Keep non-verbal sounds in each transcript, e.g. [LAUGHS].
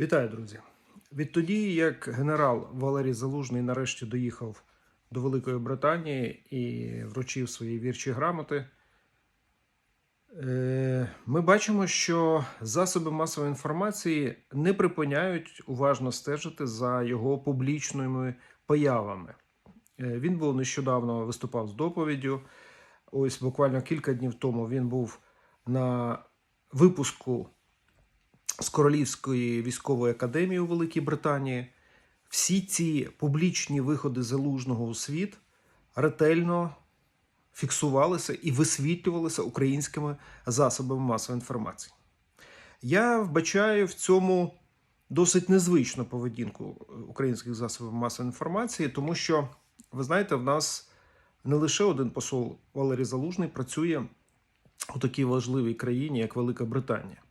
Вітаю, друзі! Відтоді, як генерал Валерій Залужний нарешті доїхав до Великої Британії і вручив свої вірчі грамоти, е, ми бачимо, що засоби масової інформації не припиняють уважно стежити за його публічними появами. Е, Він був нещодавно виступав з доповіддю. Ось буквально кілька днів тому він був на випуску з Королівської військової академії у Великій Британії. Всі ці публічні виходи залужного у світ ретельно фіксувалися і висвітлювалися українськими засобами масової інформації. Я вбачаю в цьому досить незвичну поведінку українських засобів масової інформації, тому що, ви знаєте, в нас не лише один посол Валерій Залужний працює у такій важливій країні, як Велика Британія.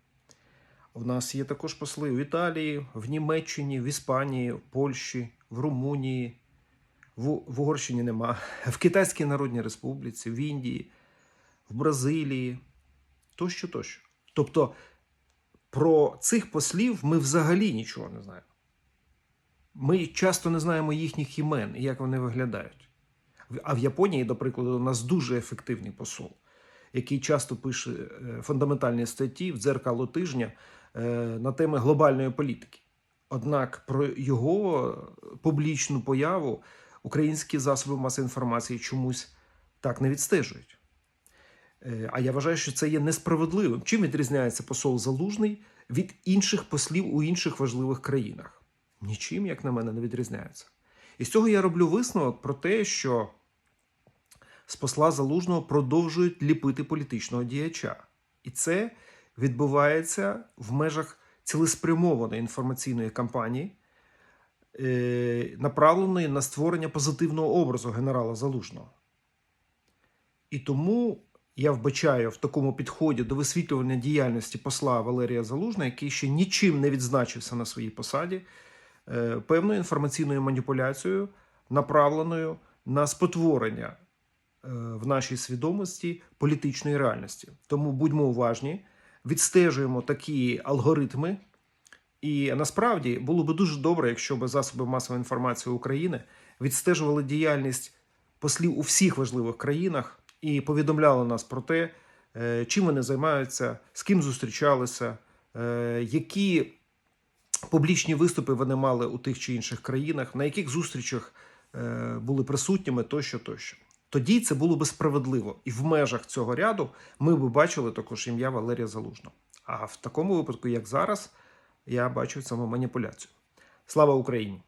У нас є також посли в Італії, в Німеччині, в Іспанії, в Польщі, в Румунії, в, в Угорщині нема, [LAUGHS] в Китайській Народній Республіці, в Індії, в Бразилії тощо, тощо. Тобто про цих послів ми взагалі нічого не знаємо. Ми часто не знаємо їхніх імен і як вони виглядають. А в Японії, до прикладу, у нас дуже ефективний посол, який часто пише е, фундаментальні статті в дзеркало тижня на теми глобальної політики. Однак про його публічну появу українські засоби масової інформації чомусь так не відстежують. Е, А я вважаю, що це є несправедливим. Чим відрізняється посол Залужний від інших послів у інших важливих країнах? Нічим, як на мене, не відрізняється. І з цього я роблю висновок про те, що з посла Залужного продовжують ліпити політичного діяча. І це відбувається в межах цілеспрямованої інформаційної кампанії, е, направленої на створення позитивного образу генерала Залужного. І тому я вбачаю в такому підході до висвітлювання діяльності посла Валерія Залужного, який ще нічим не відзначився на своїй посаді, е, певною інформаційною маніпуляцією, направленою на спотворення е, в нашій свідомості політичної реальності. Тому будьмо уважні, відстежуємо такі алгоритми. І насправді було би дуже добре, якщо б засоби масової інформації України відстежували діяльність послів у всіх важливих країнах і повідомляли нас про те, е, чим вони займаються, з ким зустрічалися, е, які публічні виступи вони мали у тих чи інших країнах, на яких зустрічах е, були присутніми тощо, тощо. Тоді це було би справедливо, і в межах цього ряду ми би бачили також ім'я Валерія Залужного. А в такому випадку, як зараз, я бачу саме маніпуляцію. Слава Україні!